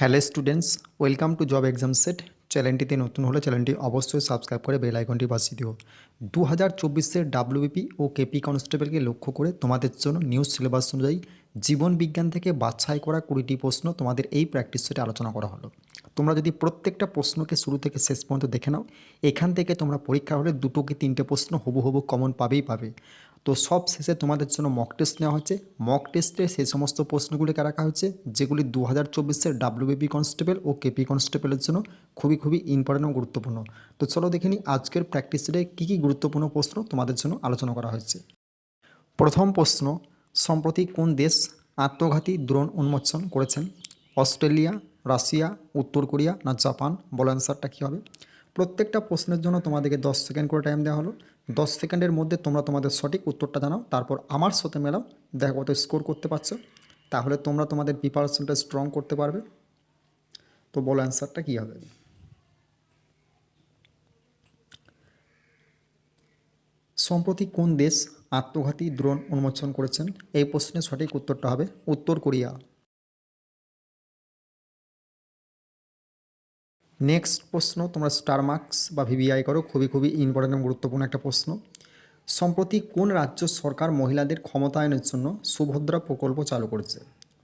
Hello students, welcome to job exam set. চ্যানেলটিতে নতুন হলে চ্যানেলটি অবশ্যই সাবস্ক্রাইব করে বেল আইকনটি বাজিয়ে দিও। দু হাজার চব্বিশের ডাব্লিউবিপি ও কেপি কনস্টেবলকে লক্ষ্য করে তোমাদের জন্য নিউজ সিলেবাস অনুযায়ী জীবন বিজ্ঞান থেকে বাছাই করা কুড়িটি প্রশ্ন তোমাদের এই প্র্যাকটিস সেটে আলোচনা করা হলো। তোমরা যদি প্রত্যেকটা প্রশ্নকে শুরু থেকে শেষ পর্যন্ত দেখে নাও, এখান থেকে তোমরা পরীক্ষা হলে দুটো কি তিনটে প্রশ্ন হবু হবু কমন পাবেই পাবে। তো সব শেষে তোমাদের জন্য মক টেস্ট নেওয়া হচ্ছে। মক টেস্টে সেই সমস্ত প্রশ্নগুলিকে রাখা হচ্ছে, যেগুলি দু হাজার চব্বিশের ডাব্লিউবিপি কনস্টেবল ও কেপি কনস্টেবলের জন্য খুবই খুবই ইম্পর্টেন্ট ও গুরুত্বপূর্ণ। তো চলো দেখে নিই আজকের প্র্যাকটিস সেটে কী কী গুরুত্বপূর্ণ প্রশ্ন তোমাদের জন্য আলোচনা করা হয়েছে। প্রথম প্রশ্ন, সম্প্রতি কোন দেশ আত্মঘাতী দ্রোণ উন্মোচন করেছেন? অস্ট্রেলিয়া, রাশিয়া, উত্তর কোরিয়া না জাপান? বলো অ্যান্সারটা কী হবে? প্রত্যেকটা প্রশ্নের জন্য তোমাদেরকে দশ সেকেন্ড করে টাইম দেওয়া হলো। দশ সেকেন্ডের মধ্যে তোমরা তোমাদের সঠিক উত্তরটা জানাও, তারপর আমার সাথে মেলাও, দেখো কত স্কোর করতে পারছ। তাহলে তোমরা তোমাদের প্রিপারেশনটা স্ট্রং করতে পারবে। তো বলো অ্যান্সারটা কী হবে? সম্প্রতি কোন দেশ আত্মঘাতী দ্রোণ উন্মোচন করেছেন? এই প্রশ্নের সঠিক উত্তরটা হবে উত্তর কোরিয়া। নেক্সট প্রশ্ন, তোমরা স্টার মার্কস বা ভিভিআই করো, খুবই খুবই ইম্পর্টেন্ট এবং গুরুত্বপূর্ণ একটা প্রশ্ন। সম্প্রতি কোন রাজ্য সরকার মহিলাদের ক্ষমতায়নের জন্য সুভদ্রা প্রকল্প চালু করেছে?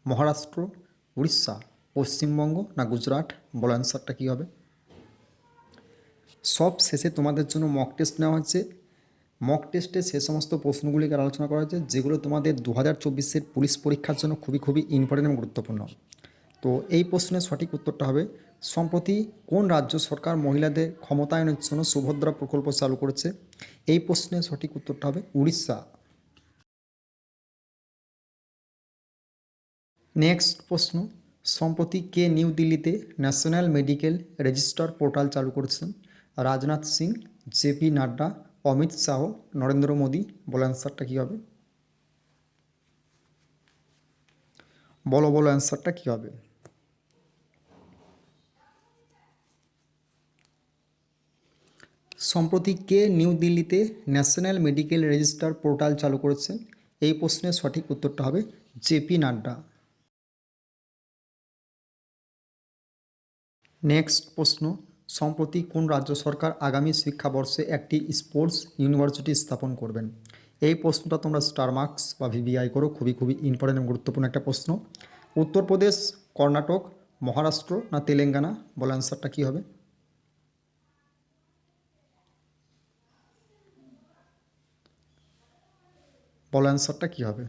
মহারাষ্ট্র, উড়িষ্যা, পশ্চিমবঙ্গ না গুজরাট? বলো অ্যান্সারটা কী হবে? সব শেষে তোমাদের জন্য মক টেস্ট নেওয়া হচ্ছে মক টেস্টে সে সমস্ত প্রশ্নগুলিকে আলোচনা করা হয়েছে, যেগুলো তোমাদের দু হাজার চব্বিশের পুলিশ পরীক্ষার জন্য খুবই খুবই ইম্পর্টেন্ট এবং গুরুত্বপূর্ণ। তো এই প্রশ্নের সঠিক উত্তরটা হবে সম্প্রতি কোন রাজ্য সরকার মহিলাদের ক্ষমতায়নের জন্য সুভদ্রা প্রকল্প চালু করেছে? এই প্রশ্নের সঠিক উত্তরটা হবে উড়িষ্যা। নেক্সট প্রশ্ন, সম্প্রতি কে নিউ দিল্লিতে ন্যাশনাল মেডিকেল রেজিস্টার পোর্টাল চালু করেছেন? রাজনাথ সিং জেপি নাড্ডা, অমিত শাহ, নরেন্দ্র মোদী, বলো অ্যান্সারটা কী হবে? বলো বলো অ্যান্সারটা কী হবে? সম্প্রতি কে নিউ দিল্লিতে ন্যাশনাল মেডিকেল রেজিস্টার পোর্টাল চালু করেছেন এই প্রশ্নের সঠিক উত্তরটা হবে জেপি নাড্ডা। নেক্সট প্রশ্ন, সম্প্রতি কোন রাজ্য সরকার আগামী শিক্ষাবর্ষে একটি স্পোর্টস ইউনিভার্সিটি স্থাপন করবেন? এই প্রশ্নটা তোমরা স্টার মার্কস বা ভিভিআই করো, খুবই খুবই ইম্পর্টেন্ট গুরুত্বপূর্ণ একটা প্রশ্ন। উত্তরপ্রদেশ, কর্ণাটক, মহারাষ্ট্র না তেলেঙ্গানা? বলে অ্যান্সারটা কী হবে? বলো অ্যান্সারটা কী হবে?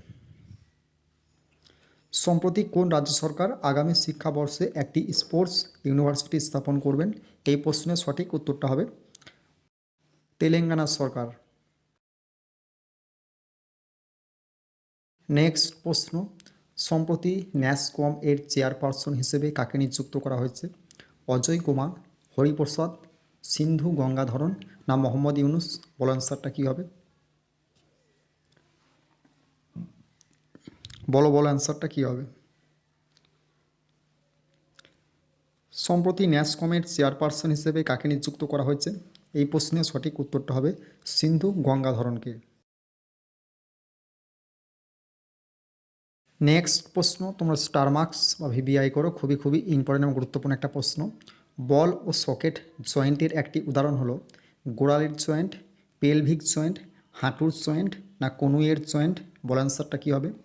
সম্প্রতি কোন রাজ্য সরকার আগামী শিক্ষাবর্ষে একটি স্পোর্টস ইউনিভার্সিটি স্থাপন করবেন? এই প্রশ্নের সঠিক উত্তরটা হবে তেলেঙ্গানা সরকার। নেক্সট প্রশ্ন, সম্প্রতি ন্যাসকম এর চেয়ারপারসন হিসেবে কাকে নিযুক্ত করা হয়েছে? অজয় কুমার, হরিপ্রসাদ, সিন্ধু গঙ্গাধরন না মোহাম্মদ ইউনুস? বলো অ্যান্সারটা কী হবে? বলো বলো অ্যান্সারটা কী হবে? সম্প্রতি ন্যাসকমের চেয়ারপারসন হিসেবে কাকে নিযুক্ত করা হয়েছে? এই প্রশ্নের সঠিক উত্তরটা হবে সিন্ধু গঙ্গাধরনকে। নেক্সট প্রশ্ন, তোমরা স্টার মার্কস বা ভিবিআই করো, খুবই খুবই ইম্পর্টেন্ট এবং গুরুত্বপূর্ণ একটা প্রশ্ন। বল ও সকেট জয়েন্টের একটি উদাহরণ হলো, গোড়ালির জয়েন্ট, পেলভিক জয়েন্ট, হাঁটুর জয়েন্ট না কনুইয়ের জয়েন্ট? বল অ্যান্সারটা কী হবে?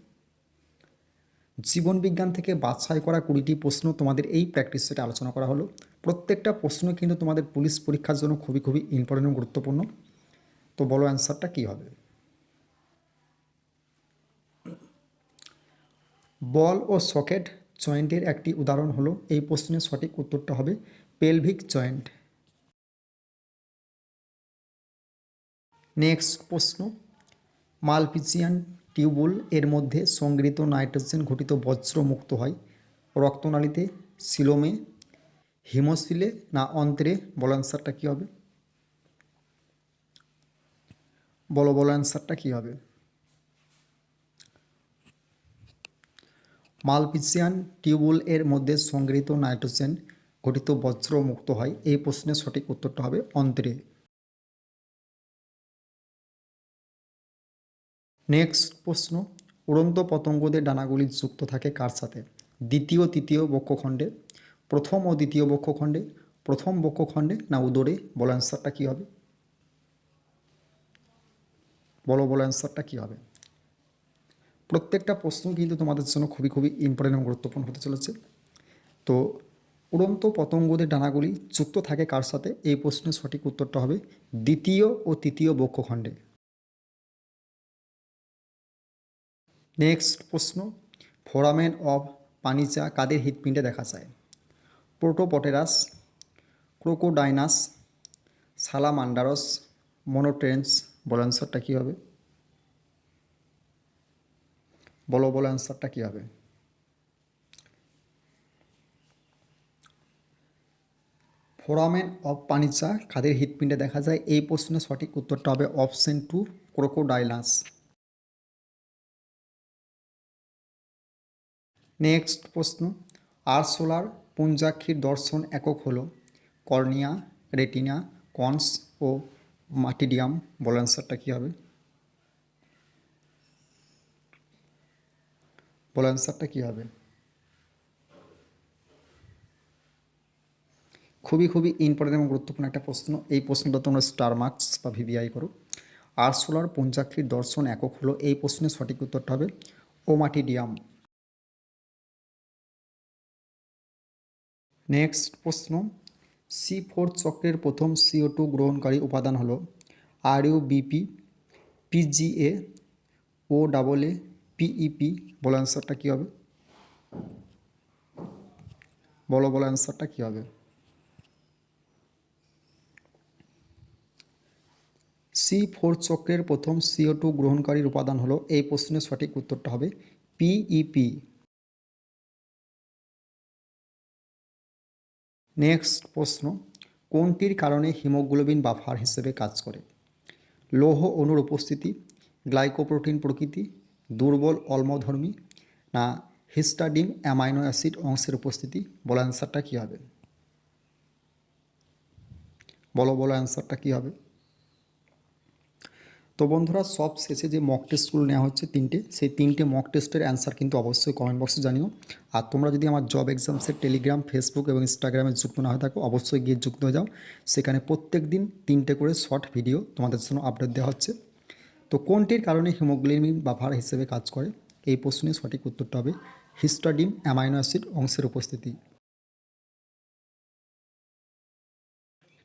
জীবনবিজ্ঞান থেকে বাছাই করা কুড়িটি প্রশ্ন তোমাদের এই প্র্যাকটিস সেটে আলোচনা করা হলো। প্রত্যেকটা প্রশ্ন কিন্তু তোমাদের পুলিশ পরীক্ষার জন্য খুবই খুবই ইম্পর্টেন্ট গুরুত্বপূর্ণ। তো বলো অ্যান্সারটা কী হবে? বল ও সকেট জয়েন্টের একটি উদাহরণ হলো। এই প্রশ্নের সঠিক উত্তরটা হবে পেলভিক জয়েন্ট নেক্সট প্রশ্ন মালপিজিয়ান টিউবুল এর মধ্যে সংগৃহীত নাইট্রোজেন ঘটিত বজ্র মুক্ত হয়। রক্তনালীতে সিলোমে, হিমোসিলে না অন্ত্রে? বল অ্যান্সারটা কী হবে? বলো বলো অ্যান্সারটা কী হবে? মালপিজিয়ান টিউবুল এর মধ্যে সংগৃহীত নাইট্রোজেন ঘটিত বজ্র মুক্ত হয়। এই প্রশ্নের সঠিক উত্তরটা হবে অন্ত্রে। নেক্সট প্রশ্ন, উড়ন্ত পতঙ্গদের ডানাগুলি যুক্ত থাকে কার সাথে? দ্বিতীয়, তৃতীয় বক্ষখণ্ডে, প্রথম ও দ্বিতীয় বক্ষখণ্ডে, প্রথম বক্ষখণ্ডে না উদরে? বলো অ্যান্সারটা কী হবে? বলো বলো অ্যান্সারটা কী হবে? প্রত্যেকটা প্রশ্ন কিন্তু তোমাদের জন্য খুবই খুবই ইম্পর্টেন্ট এবং গুরুত্বপূর্ণ হতে চলেছে। তো, উড়ন্ত পতঙ্গদের ডানাগুলি যুক্ত থাকে কার সাথে? এই প্রশ্নের সঠিক উত্তরটা হবে দ্বিতীয় ও তৃতীয় বক্ষখণ্ডে। নেক্সট প্রশ্ন, ফোরামেন অফ পানিচা কাদের হৃৎপিণ্ডে দেখা যায়? প্রোটোপটেরাস, ক্রোকোডাইনাস, সালামান্ডারস, মনোট্রেন্স, বলো অ্যান্সারটা কী হবে? বলো বলো অ্যান্সারটা কী হবে? ফোরামেন অফ পানিচা কাদের হৃৎপিণ্ডে দেখা যায়? এই প্রশ্নের সঠিক উত্তরটা হবে অপশন টু ক্রোকোডাইলাস নেক্সট প্রশ্ন আরসোলার পুঞ্জাক্ষীর দর্শন একক হল, কর্নিয়া, রেটিনা, কনস ও মাটিডিয়াম, বল অ্যান্সারটা কী হবে? বল অ্যান্সারটা কী হবে? খুবই খুবই ইম্পর্টেন্ট এবং গুরুত্বপূর্ণ একটা প্রশ্ন, এই প্রশ্নটা তোমরা স্টার মার্কস বা ভিভিআই করো। আরসোলার পঞ্চাক্ষীর দর্শন একক হলো, এই প্রশ্নের সঠিক উত্তরটা হবে ওমাটিডিয়াম নেক্সট প্রশ্ন সি ফোর চক্রের প্রথম সিও টু গ্রহণকারী উপাদান হলো R U B P P G A O double A P E P বলো অ্যান্সারটা কী হবে? বলো বলো অ্যান্সারটা কী হবে? সি ফোর চক্রের প্রথম সিও টু গ্রহণকারীর উপাদান হলো, এই প্রশ্নের সঠিক উত্তরটা হবে পিইপি নেক্সট প্রশ্ন, কোনটির কারণে হিমোগ্লোবিন বাফার হিসেবে কাজ করে? লৌহ অণুর উপস্থিতি, গ্লাইকোপ্রোটিন প্রকৃতি, দুর্বল অলমধর্মী, না হিস্টাডিম অ্যামাইনো অ্যাসিড অংশের উপস্থিতি? বলো অ্যান্সারটা কী হবে? বলো বলো অ্যান্সারটা কী হবে? তো বন্ধুরা সব শেষে যে মক টেস্টগুলো নেওয়া হচ্ছে তিনটে, সেই তিনটে মক টেস্টের অ্যান্সার কিন্তু অবশ্যই কমেন্ট বক্সে জানিও। আর তোমরা যদি আমার জব এক্সামসের টেলিগ্রাম ফেসবুক এবং ইনস্টাগ্রামে যুক্ত না হয়ে থাকো, অবশ্যই গিয়ে যুক্ত হয়ে যাও। সেখানে প্রত্যেক দিন তিনটে করে শর্ট ভিডিও তোমাদের জন্য আপডেট দেওয়া হচ্ছে। তো কোনটির কারণে হিমোগ্লোবিন বাফার হিসেবে কাজ করে? এই প্রশ্নের সঠিক উত্তরটা হবে হিস্টাডিন অ্যামাইনো অ্যাসিড অংশের উপস্থিতি।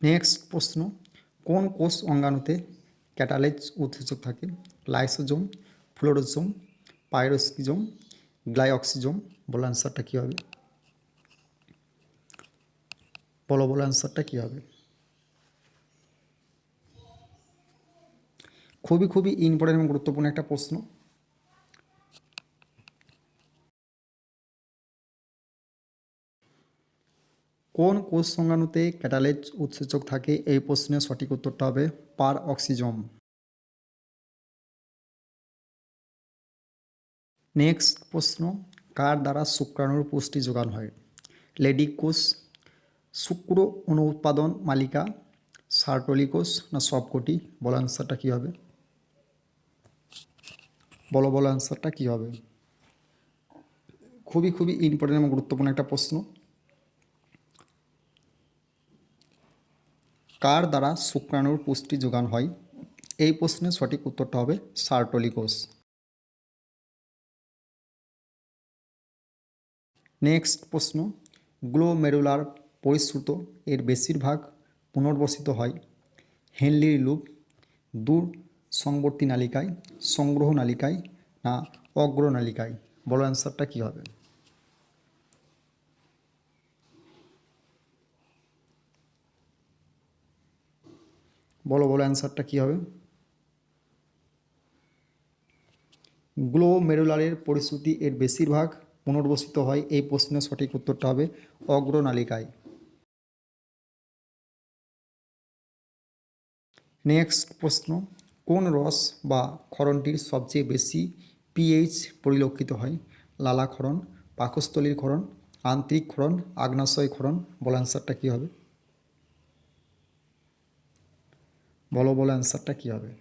নেক্সট প্রশ্ন, কোন কোষ অঙ্গাণুতে ক্যাটালেজ উৎসেচক থাকে, লাইসোজোম, ফ্লোরোজোম পাইরোস্কিজোম গ্লাইঅক্সিজোম, বল অ্যান্সারটা কী হবে? বলো বলো অ্যান্সারটা কী হবে? খুবই খুবই ইম্পর্টেন্ট এবং গুরুত্বপূর্ণ একটা প্রশ্ন। কোন কোষ সংজ্ঞাণুতে ক্যাটালেজ উৎসেচক থাকে? এই প্রশ্নের সঠিক উত্তরটা হবে পার অক্সিজম। নেক্সট প্রশ্ন, কার দ্বারা শুক্রাণুর পুষ্টি যোগান হয়? লেডি কোষ, শুক্র অনুৎপাদন মালিকা সার্টলি কোষ না সবকটি? বলো অ্যান্সারটা কী হবে? বলো বলো অ্যান্সারটা কী হবে? খুবই খুবই ইম্পর্টেন্ট এবং গুরুত্বপূর্ণ একটা প্রশ্ন। কার দ্বারা শুক্রাণুর পুষ্টি যোগান হয়? এই প্রশ্নের সঠিক উত্তরটা হবে সার্টলি কোষ নেক্সট প্রশ্ন গ্লোমেরুলার পরিশ্রুত এর বেশিরভাগ পুনর্বসিত হয় হেনলির লুপ, দূর সংবর্তী নালিকায়, সংগ্রহ নালিকায় না অগ্র নালিকায়? বলো অ্যান্সারটা কী হবে? বলো বলো অ্যান্সারটা কী হবে? গ্লোমেরুলারের পরিশ্রুতি এর বেশিরভাগ পুনর্বসিত হয় এই প্রশ্নের সঠিক উত্তরটা হবে অগ্রনালিকায়। নেক্সট প্রশ্ন, কোন রস বা ক্ষরণটির সবচেয়ে বেশি পিএইচ পরিলক্ষিত হয়? লালা ক্ষরণ, পাকস্থলীর ক্ষরণ, আন্তরিক ক্ষরণ আগ্নাশয় ক্ষরণ, বলো অ্যান্সারটা কী হবে? বলো বলো অ্যান্সারটা কী হবে?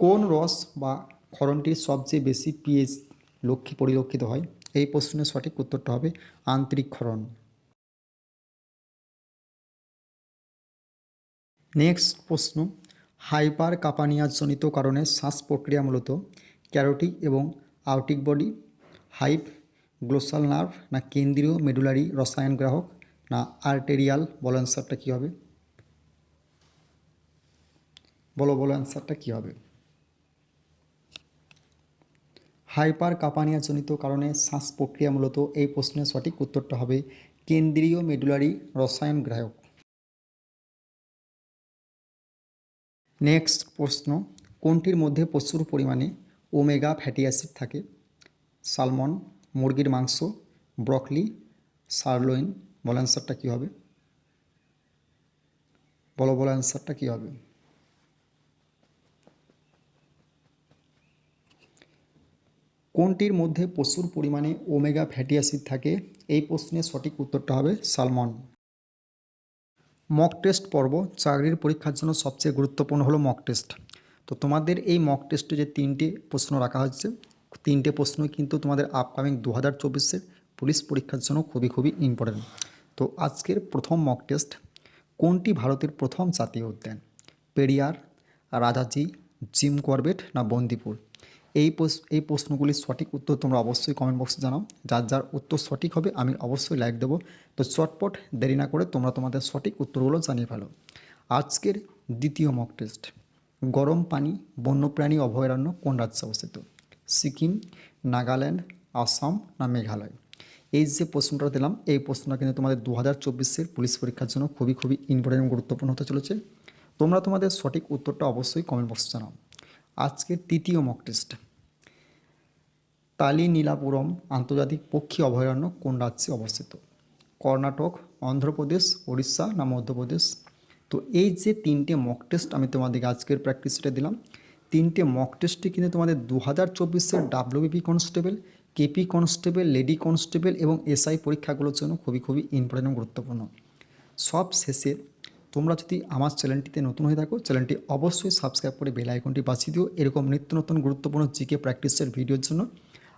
কোন রস বা ক্ষরণটির সবচেয়ে বেশি পিএইচ লক্ষ্যে পরিলক্ষিত হয়? এই প্রশ্নের সঠিক উত্তরটা হবে আন্তরিক ক্ষরণ। নেক্সট প্রশ্ন হাইপার কাপানিয়াজনিত কারণে শ্বাস প্রক্রিয়া মূলত ক্যারোটিক এবং aortic body hypoglossal nerve না কেন্দ্রীয় মেডুলারি রসায়ন গ্রাহক না আর্টেরিয়াল? বলো অ্যান্সারটা কী হবে? বলো বলো অ্যান্সারটা কী হবে? হাইপার কাপানিয়াজনিত কারণে শ্বাস প্রক্রিয়া মূলত এই প্রশ্নের সঠিক উত্তরটা হবে কেন্দ্রীয় মেডুলারি রসায়ন গ্রাহক। নেক্সট প্রশ্ন, কোনটির মধ্যে প্রচুর পরিমাণে ওমেগা ফ্যাটি অ্যাসিড থাকে? সালমন মুরগির মাংস, ব্রকলি, সারলোইন, বলো অ্যান্সারটা কী হবে? বলো বলো অ্যান্সারটা কী হবে? কোনটির মধ্যে প্রচুর পরিমাণে ওমেগা ফ্যাটি অ্যাসিড থাকে? এই প্রশ্নের সঠিক উত্তরটা হবে সালমন। মক টেস্ট পর্ব চাকরির পরীক্ষার জন্য সবচেয়ে গুরুত্বপূর্ণ হলো মক টেস্ট। তো তোমাদের এই মক টেস্টে যে তিনটে প্রশ্ন রাখা হচ্ছে তিনটে প্রশ্নই কিন্তু তোমাদের আপকামিং দু হাজার চব্বিশের পুলিশ পরীক্ষার জন্য খুবই খুবই ইম্পর্টেন্ট তো আজকের প্রথম মক টেস্ট কোনটি ভারতের প্রথম জাতীয় উদ্যান? পেরিয়ার, রাজাজি, জিম করবেট না বন্দিপুর? এই এই প্রশ্নগুলির সঠিক উত্তর তোমরা অবশ্যই কমেন্ট বক্সে জানাও। যার যার উত্তর সঠিক হবে, আমি অবশ্যই লাইক দেবো। তো চটপট দেরি না করে তোমরা তোমাদের সঠিক উত্তরগুলো জানিয়ে ফেলো। আজকের দ্বিতীয় মক টেস্ট গরম পানি, বন্যপ্রাণী অভয়ারণ্য কোন রাজ্যে অবস্থিত? সিকিম, নাগাল্যান্ড, আসাম না মেঘালয়? এই যে প্রশ্নটা দিলাম, এই প্রশ্নটা কিন্তু তোমাদের দু হাজার চব্বিশের পুলিশ পরীক্ষার জন্য খুবই খুবই ইম্পর্টেন্ট গুরুত্বপূর্ণ হতে চলেছে। তোমরা তোমাদের সঠিক উত্তরটা অবশ্যই কমেন্ট বক্সে জানাও। আজকের তৃতীয় মক টেস্ট তালি নীলাপুরম আন্তর্জাতিক পক্ষী অভয়ারণ্য কোন রাজ্যে অবস্থিত? কর্ণাটক, অন্ধ্রপ্রদেশ উড়িষ্যা না মধ্যপ্রদেশ? তো এই যে তিনটে মক টেস্ট আমি তোমাদেরকে আজকের প্র্যাকটিসটা দিলাম তিনটে মক টেস্টে কিন্তু তোমাদের দু হাজার চব্বিশের W B P constable K P constable lady constable এবং এসআই পরীক্ষাগুলোর জন্য খুবই খুবই ইম্পর্টেন্ট গুরুত্বপূর্ণ। সব শেষে তোমরা যদি আমার চ্যানেলটিতে নতুন হয়ে থাকো, চ্যানেলটি অবশ্যই সাবস্ক্রাইব করে বেল আইকনটি বাঁচিয়ে দিও। এরকম নিত্য নতুন গুরুত্বপূর্ণ জিকে প্র্যাকটিসের ভিডিওর জন্য।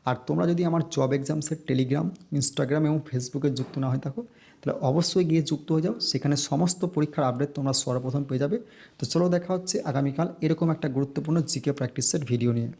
আর তোমরা যদি আমার জব এক্সামসের টেলিগ্রাম ইনস্টাগ্রাম এবং ফেসবুকে যুক্ত না হয়ে থাকো, তাহলে অবশ্যই গিয়ে যুক্ত হয়ে যাও। সেখানে সমস্ত পরীক্ষার আপডেট তোমরা সর্বপ্রথম পেয়ে যাবে। তো চলো দেখা হচ্ছে আগামীকাল এরকম একটা গুরুত্বপূর্ণ জিকে প্র্যাকটিসের ভিডিও নিয়ে।